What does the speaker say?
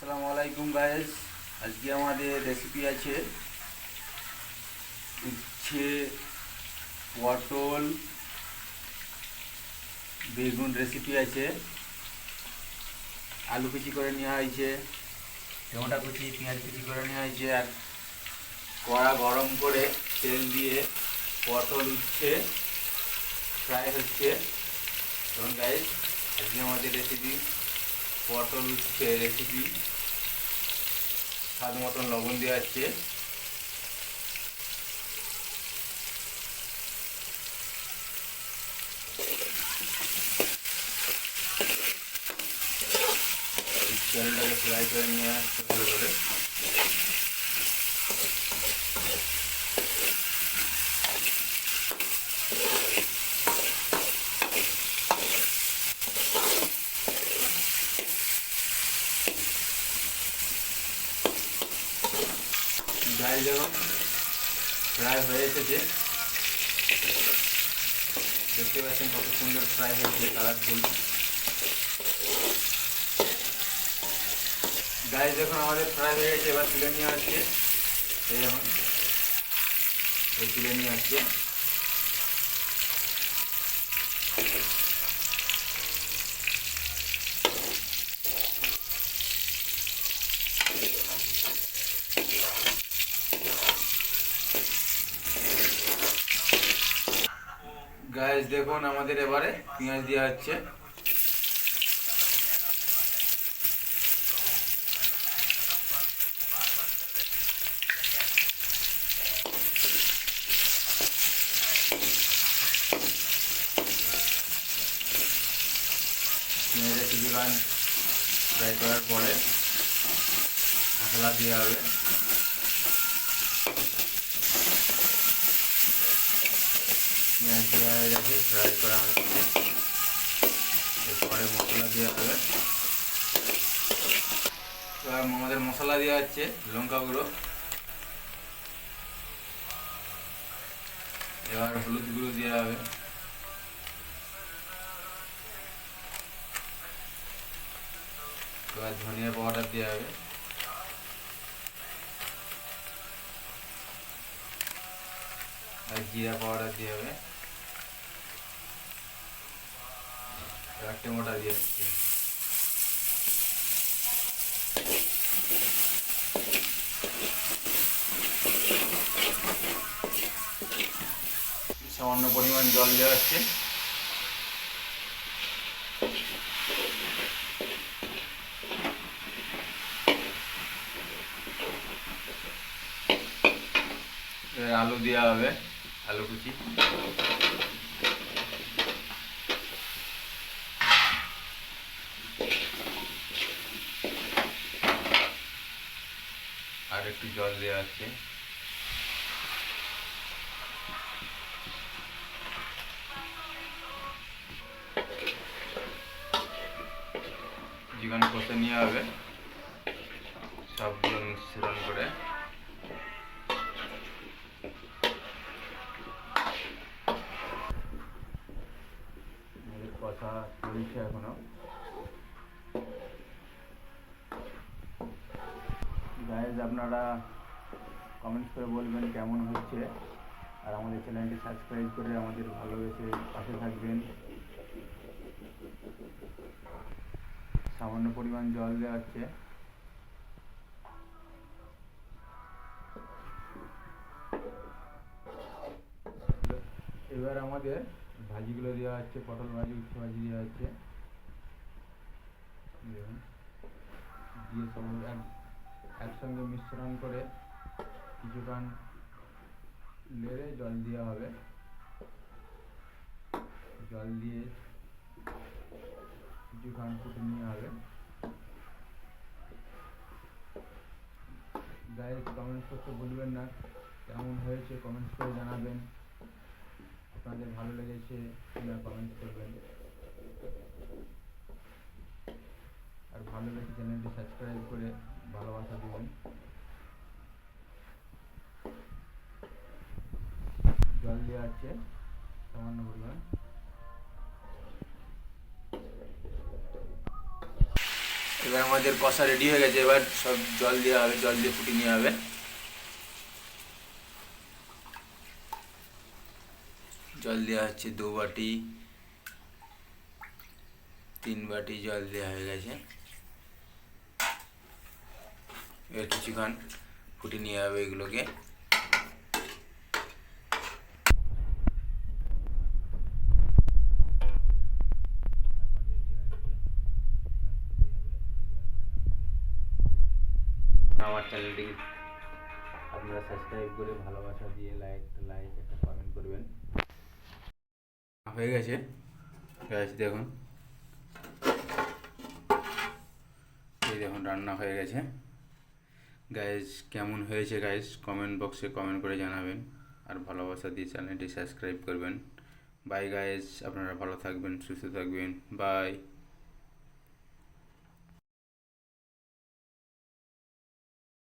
আসসালামু আলাইকুম গাইস আজকে আমাদের রেসিপি আছে উচ্ছে, পটল, বেগুন রেসিপি আছে। আলু কুচি করে নেওয়া হয়েছে, টমেটো কুচি, পেঁয়াজ কুচি করে নেওয়া হয়েছে, আর কড়া গরম করে তেল দিয়ে পটল উচ্ছে। ফ্রাই হচ্ছে। তখন গাইস আজকে আমাদের রেসিপি পটল রেসিপি স্বাদ মতন লবণ দেওয়া হচ্ছে। তেলটাকে ফ্রাই করে নিয়ে আসতে ভালো করে। যখন ফ্রাই হয়ে এসেছে। দেখতে পাচ্ছেন কত সুন্দর ফ্রাই হয়েছে কালারফুল গাই যখন আমাদের ফ্রাই হয়ে গেছে, এবার তুলে নিয়ে আসছে। এই যেমন এই তুলে নিয়ে আসছে। গাছ দেখুন, আমাদের এবারে পেঁয়াজ দেওয়া হচ্ছে। পেঁয়াজের কিছুক্ষণ ফ্রাই করার পরে মশলা দেওয়া হবে। দেওয়া গেছে ফ্রাই করা হচ্ছে। এরপরে মশলা দেওয়া হবে। আমাদের মশলা দেওয়া হচ্ছে লঙ্কা গুঁড়ো। এবার হলুদ গুঁড়ো দেওয়া হবে। এবার ধনিয়া পাউডার দেওয়া হবে। আর জিরা পাউডার দিয়ে হবে। দিয়ে দিচ্ছি। সামান্য পরিমাণ জল দেওয়া হচ্ছে আলু দেওয়া হবে আলু কুচি আর একটু জল দেওয়া আছে। জীবন কষে নিয়ে হবে। সবগুলো মিশ্রণ করে। কথা চলছে এখনও। গাইজ আপনারা কমেন্টস করে বলবেন কেমন হচ্ছে। আর আমাদের চ্যানেলটি সাবস্ক্রাইব করে আমাদের ভালোবেসে পাশে থাকবেন। সামান্য পরিমাণ জল দেওয়া হচ্ছে এবার আমাদের ভাজিগুলো দেওয়া হচ্ছে, পটল ভাজি, উচ্ছে ভাজি দেওয়া হচ্ছে। দিয়ে সব একসঙ্গে মিশ্রণ করে কিছুক্ষণ নেড়ে জল দেওয়া হবে। জল দিয়ে কিছুক্ষণ ফুটে নিয়ে হবে। গাইজ কমেন্টস করতে ভুলবেন না। কেমন হয়েছে কমেন্টস করে জানাবেন। আপনাদের ভালো লেগেছে কিনা কমেন্ট করবেন। আর ভালো লেগে চ্যানেলটি সাবস্ক্রাইব করে ভালোবাসা দেবেন। জল দেওয়া আছে, সামান্য পরিমাণ। এবার আমাদের কষা রেডি হয়ে গেছে, এবার সব জল দেওয়া হবে, জল দিয়ে ফুটিয়ে নেওয়া হবে। জল দেওয়া হচ্ছে দু বাটি, তিন বাটি জল দেওয়া হয়ে গেছে। এবার কিছুক্ষণ ফুটিয়ে নিয়ে হবে এগুলোকে। আমার চ্যানেলটিকে আপনারা সাবস্ক্রাইব করে ভালোবাসা দিয়ে লাইক লাইক একটা কমেন্ট করবেন। হয়ে গেছে। গাছ দেখুন। এই দেখুন রান্না হয়ে গেছে। গাইজ কেমন হয়েছে গাইজ কমেন্ট বক্সে কমেন্ট করে জানাবেন। আর ভালোবাসা দিয়ে চ্যানেলটি সাবস্ক্রাইব করবেন। বাই গাইজ আপনারা ভালো থাকবেন, সুস্থ থাকবেন। বাই